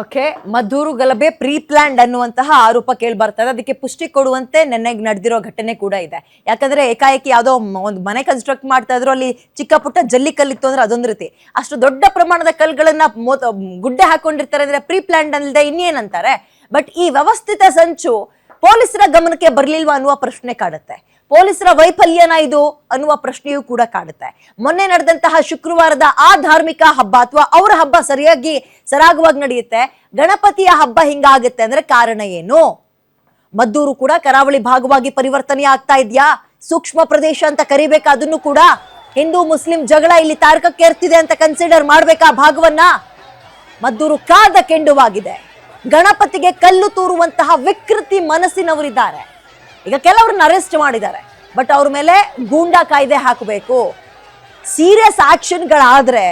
Okay, Maddur ಗಲಭೆ pre planned ಅನ್ನುವಂತಹ ಆರೋಪ ಕೇಳಿ ಬರ್ತದೆ ಅದಕ್ಕೆ ಪುಷ್ಟಿ ಕೊಡುವಂತೆ ನೆನ್ನೆಗೆ ನಡೆದಿರೋ ಘಟನೆ ಕೂಡ ಇದೆ. ಯಾಕಂದ್ರೆ ಏಕಾಏಕಿ ಯಾವುದೋ ಒಂದು ಮನೆ ಕನ್ಸ್ಟ್ರಕ್ಟ್ ಮಾಡ್ತಾ ಇದ್ರು, ಅಲ್ಲಿ ಚಿಕ್ಕ ಪುಟ್ಟ ಜಲ್ಲಿ ಕಲ್ಲಿತ್ತು ಅಂದ್ರೆ ಅದೊಂದು ರೀತಿ. ಅಷ್ಟು ದೊಡ್ಡ ಪ್ರಮಾಣದ ಕಲ್ಗಳನ್ನ ಗುಡ್ಡೆ ಹಾಕೊಂಡಿರ್ತಾರೆ ಅಂದ್ರೆ ಪ್ರೀ ಪ್ಲಾನ್ಡ್ ಅಲ್ಲದೆ ಇನ್ನೇನಂತಾರೆ? ಬಟ್ ಈ ವ್ಯವಸ್ಥಿತ ಸಂಚು ಪೊಲೀಸರ ಗಮನಕ್ಕೆ ಬರ್ಲಿಲ್ವಾ ಅನ್ನುವ ಪ್ರಶ್ನೆ ಕಾಡುತ್ತೆ. ಪೊಲೀಸರ ವೈಫಲ್ಯನ ಇದು ಅನ್ನುವ ಪ್ರಶ್ನೆಯೂ ಕೂಡ ಕಾಡುತ್ತೆ. ಮೊನ್ನೆ ನಡೆದಂತಹ ಶುಕ್ರವಾರದ ಆ ಧಾರ್ಮಿಕ ಹಬ್ಬ ಅಥವಾ ಅವರ ಹಬ್ಬ ಸರಿಯಾಗಿ, ಸರಾಗವಾಗಿ ನಡೆಯುತ್ತೆ. ಗಣಪತಿಯ ಹಬ್ಬ ಹಿಂಗಾಗುತ್ತೆ ಅಂದ್ರೆ ಕಾರಣ ಏನು? ಮದ್ದೂರು ಕೂಡ ಕರಾವಳಿ ಭಾಗವಾಗಿ ಪರಿವರ್ತನೆ ಆಗ್ತಾ ಇದೆಯಾ? ಸೂಕ್ಷ್ಮ ಪ್ರದೇಶ ಅಂತ ಕರಿಬೇಕಾ ಅದನ್ನು ಕೂಡ? ಹಿಂದೂ, ಮುಸ್ಲಿಂ ಜಗಳ ಇಲ್ಲಿ ತಾರಕಕ್ಕೇರ್ತಿದೆ ಅಂತ ಕನ್ಸಿಡರ್ ಮಾಡ್ಬೇಕಾ ಭಾಗವನ್ನ? ಮದ್ದೂರು ಕಾದ ಕೆಂಡುವಾಗಿದೆ. ಗಣಪತಿಗೆ ಕಲ್ಲು ತೂರುವಂತಹ ವಿಕೃತಿ ಮನಸ್ಸಿನವರಿದ್ದಾರೆ. ಈಗ ಕೆಲವ್ರನ್ನ ಅರೆಸ್ಟ್ ಮಾಡಿದ್ದಾರೆ. ಬಟ್ ಅವ್ರ ಮೇಲೆ ಗೂಂಡಾ ಕಾಯ್ದೆ ಹಾಕಬೇಕು. ಸೀರಿಯಸ್ ಆಕ್ಷನ್ಗಳಾದರೆ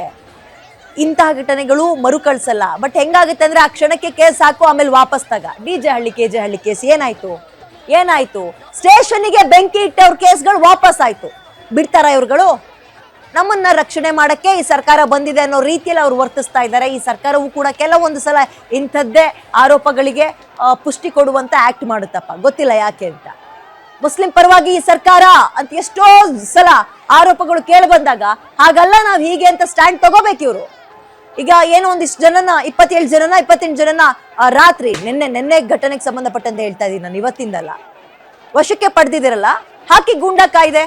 ಇಂತಹ ಘಟನೆಗಳು ಮರುಕಳಿಸಲ್ಲ. ಬಟ್ ಹೆಂಗಾಗುತ್ತೆ ಅಂದ್ರೆ ಆ ಕ್ಷಣಕ್ಕೆ ಕೇಸ್ ಹಾಕು, ಆಮೇಲೆ ವಾಪಸ್ ತಗ. D J Halli, K J Halli case ಏನಾಯ್ತು? ಏನಾಯ್ತು? ಸ್ಟೇಷನ್ಗೆ ಬೆಂಕಿ ಇಟ್ಟವ್ರ ಕೇಸ್ಗಳು ವಾಪಸ್ ಆಯ್ತು. ಬಿಡ್ತಾರ ಇವ್ರುಗಳು? ನಮ್ಮನ್ನ ರಕ್ಷಣೆ ಮಾಡಕ್ಕೆ ಈ ಸರ್ಕಾರ ಬಂದಿದೆ ಅನ್ನೋ ರೀತಿಯಲ್ಲಿ ಅವರು ವರ್ತಿಸ್ತಾ ಇದ್ದಾರೆ. ಈ ಸರ್ಕಾರವು ಕೂಡ ಕೆಲವೊಂದು ಸಲ ಇಂಥದ್ದೇ ಆರೋಪಗಳಿಗೆ ಪುಷ್ಟಿ ಕೊಡುವಂತ ಆಕ್ಟ್ ಮಾಡುತ್ತಪ್ಪ. ಗೊತ್ತಿಲ್ಲ ಯಾಕೆ ಅಂತ. ಮುಸ್ಲಿಂ ಪರವಾಗಿ ಈ ಸರ್ಕಾರ ಅಂತ ಎಷ್ಟೋ ಸಲ ಆರೋಪಗಳು ಕೇಳಿ ಬಂದಾಗ, ಹಾಗಲ್ಲ ನಾವು ಹೀಗೆ ಅಂತ ಸ್ಟ್ಯಾಂಡ್ ತಗೋಬೇಕು ಇವರು. ಈಗ ಏನೋ ಒಂದಿಷ್ಟು ಜನನ, ಇಪ್ಪತ್ತೇಳು ಜನನ, ಇಪ್ಪತ್ತೆಂಟು ಜನನ ರಾತ್ರಿ, ನಿನ್ನೆ ನಿನ್ನೆ ಘಟನೆಗೆ ಸಂಬಂಧಪಟ್ಟಂತೆ ಹೇಳ್ತಾ ಇದ್ದೀನಿ ನಾನು ಇವತ್ತಿಂದಲ್ಲ. ವಶಕ್ಕೆ ಪಡೆದಿದ್ದೀರಲ್ಲ? ಹಾಕಿ ಗೂಂಡಾ ಕಾಯ್ದೆ.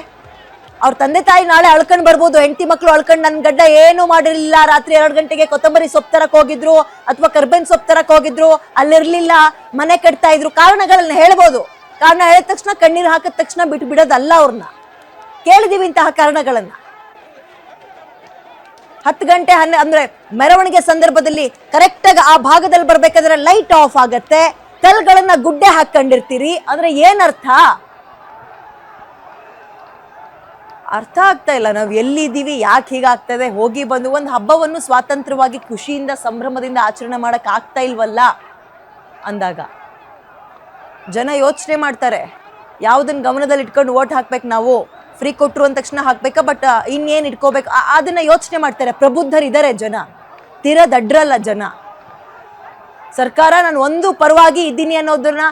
ಅವ್ರ ತಂದೆ ತಾಯಿ ನಾಳೆ ಅಳ್ಕೊಂಡ್ ಬರ್ಬೋದು, ಹೆಂಡತಿ ಮಕ್ಕಳು ಅಳ್ಕೊಂಡ್ ನನ್ನ ಗಡ್ಡ ಏನು ಮಾಡಿರ್ಲಿಲ್ಲ. ರಾತ್ರಿ ಎರಡು ಗಂಟೆಗೆ ಕೊತ್ತಂಬರಿ ಸೊಪ್ಪು ತರಕ್ ಹೋಗಿದ್ರು, ಅಥವಾ ಕರ್ಬೇನ್ ಸೊಪ್ಪು ತರಕ್ ಹೋಗಿದ್ರು, ಅಲ್ಲಿರ್ಲಿಲ್ಲ, ಮನೆ ಕಟ್ತಾ ಇದ್ರು. ಕಾರಣಗಳನ್ನ ಹೇಳ್ಬೋದು. ಕಾರಣ ಹೇಳಿದ ತಕ್ಷಣ ಕಣ್ಣೀರು ಹಾಕಿದ ತಕ್ಷಣ ಬಿಟ್ಟು ಬಿಡೋದಲ್ಲ ಅವ್ರನ್ನ ಕೇಳಿದೀವಿ ಇಂತಹ ಕಾರಣಗಳನ್ನ. ಹತ್ತು ಗಂಟೆ ಹನ್ನೆ ಅಂದ್ರೆ ಮೆರವಣಿಗೆ ಸಂದರ್ಭದಲ್ಲಿ ಕರೆಕ್ಟಾಗಿ ಆ ಭಾಗದಲ್ಲಿ ಬರ್ಬೇಕಾದ್ರೆ ಲೈಟ್ ಆಫ್ ಆಗತ್ತೆ. ಕಲ್ಗಳನ್ನ ಗುಡ್ಡೆ ಹಾಕೊಂಡಿರ್ತೀರಿ. ಅಂದ್ರೆ ಏನರ್ಥ? ಅರ್ಥ ಆಗ್ತಾ ಇಲ್ಲ ನಾವು ಎಲ್ಲಿದ್ದೀವಿ ಯಾಕೆ ಹೀಗಾಗ್ತದೆ ಹೋಗಿ ಬಂದು ಒಂದು ಹಬ್ಬವನ್ನು ಸ್ವಾತಂತ್ರ್ಯವಾಗಿ ಖುಷಿಯಿಂದ ಸಂಭ್ರಮದಿಂದ ಆಚರಣೆ ಮಾಡೋಕ್ಕಾಗ್ತಾ ಇಲ್ವಲ್ಲ ಅಂದಾಗ ಜನ ಯೋಚನೆ ಮಾಡ್ತಾರೆ ಯಾವುದನ್ನು ಗಮನದಲ್ಲಿ ಇಟ್ಕೊಂಡು ಓಟ್ ಹಾಕ್ಬೇಕು ನಾವು ಫ್ರೀ ಕೊಟ್ಟರು ಅಂದ ತಕ್ಷಣ ಹಾಕ್ಬೇಕಾ ಬಟ್ ಇನ್ನೇನು ಇಟ್ಕೋಬೇಕು ಅದನ್ನು ಯೋಚನೆ ಮಾಡ್ತಾರೆ ಪ್ರಬುದ್ಧರಿದ್ದಾರೆ ಜನ ತೀರ ದಡ್ರಲ್ಲ ಜನ ಸರ್ಕಾರ ನಾನು ಒಂದು ಪರವಾಗಿ ಇದ್ದೀನಿ ಅನ್ನೋದನ್ನ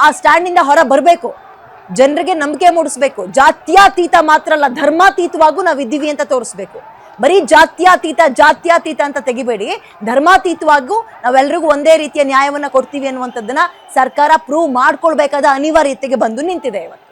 ಆ ಸ್ಟ್ಯಾಂಡಿಂದ ಹೊರ ಬರಬೇಕು ಜನರಿಗೆ ನಂಬಿಕೆ ಮೂಡಿಸ್ಬೇಕು. ಜಾತ್ಯಾತೀತ ಮಾತ್ರ ಅಲ್ಲ, ಧರ್ಮಾತೀತವಾಗೂ ನಾವು ಇದ್ದೀವಿ ಅಂತ ತೋರಿಸ್ಬೇಕು. ಬರೀ ಜಾತ್ಯಾತೀತ ಜಾತ್ಯಾತೀತ ಅಂತ ತೆಗಿಬೇಡಿ. ಧರ್ಮಾತೀತವಾಗೂ ನಾವೆಲ್ಲರಿಗೂ ಒಂದೇ ರೀತಿಯ ನ್ಯಾಯವನ್ನ ಕೊಡ್ತೀವಿ ಅನ್ನುವಂಥದ್ದನ್ನ ಸರ್ಕಾರ ಪ್ರೂವ್ ಮಾಡ್ಕೊಳ್ಬೇಕಾದ ಅನಿವಾರ್ಯತೆಗೆ ಬಂದು ನಿಂತಿದೆ ಇವತ್ತು.